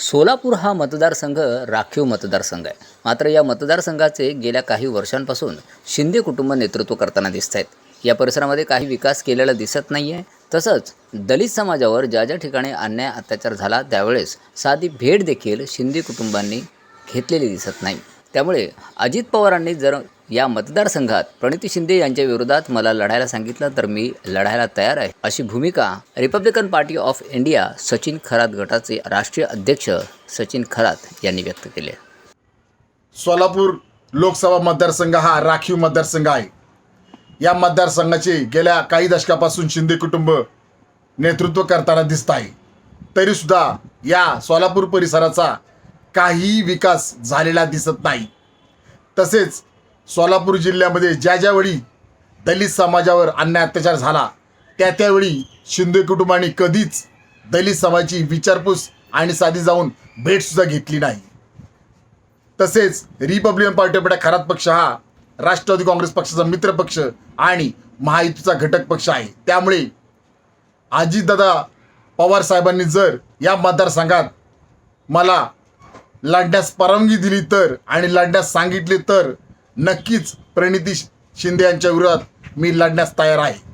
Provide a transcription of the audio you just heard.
सोलापूर हा मतदारसंघ राखीव मतदारसंघ आहे. मात्र या मतदारसंघाचे गेल्या काही वर्षांपासून शिंदे कुटुंब नेतृत्व करताना दिसत आहेत. या परिसरामध्ये काही विकास केलेला दिसत नाही आहे तसंच दलित समाजावर ज्या ज्या ठिकाणी अन्याय अत्याचार झाला त्यावेळेस साधी भेट देखील शिंदे कुटुंबांनी घेतलेली दिसत नाही. त्यामुळे अजित पवारांनी जर या मतदारसंघात प्रणिती शिंदे यांच्या विरोधात मला लढायला सांगितलं तर मी लढायला तयार आहे. अशी भूमिका Republican Party of India Sachin Kharat गटाचे राष्ट्रीय अध्यक्ष सचिन खरात यांनी व्यक्त केले. आहे सोलापूर लोकसभा मतदारसंघ हा राखीव मतदारसंघ आहे. या मतदारसंघाचे गेल्या काही दशकापासून शिंदे कुटुंब नेतृत्व करताना दिसत आहे. तरीसुद्धा या सोलापूर परिसराचा काहीही विकास झालेला दिसत नाही. तसेच सोलापूर जिल्ह्यामध्ये ज्या ज्यावेळी दलित समाजावर अन्याय अत्याचार झाला त्या त्यावेळी शिंदे कुटुंबाने कधीच दलित समाजाची विचारपूस आणि साधी जाऊन भेटसुद्धा घेतली नाही. तसेच Republican Party of India Kharat पक्ष हा राष्ट्रवादी काँग्रेस पक्षाचा मित्र पक्ष आणि महायुतीचा घटक पक्ष आहे. त्यामुळे अजितदादा पवार साहेबांनी जर या मतदारसंघात मला लढण्यास परवानगी दिली तर आणि लढण्यास सांगितले तर नक्कीच प्रणिती शिंदे यांच्या विरोधात मी लढण्यास तयार आहे.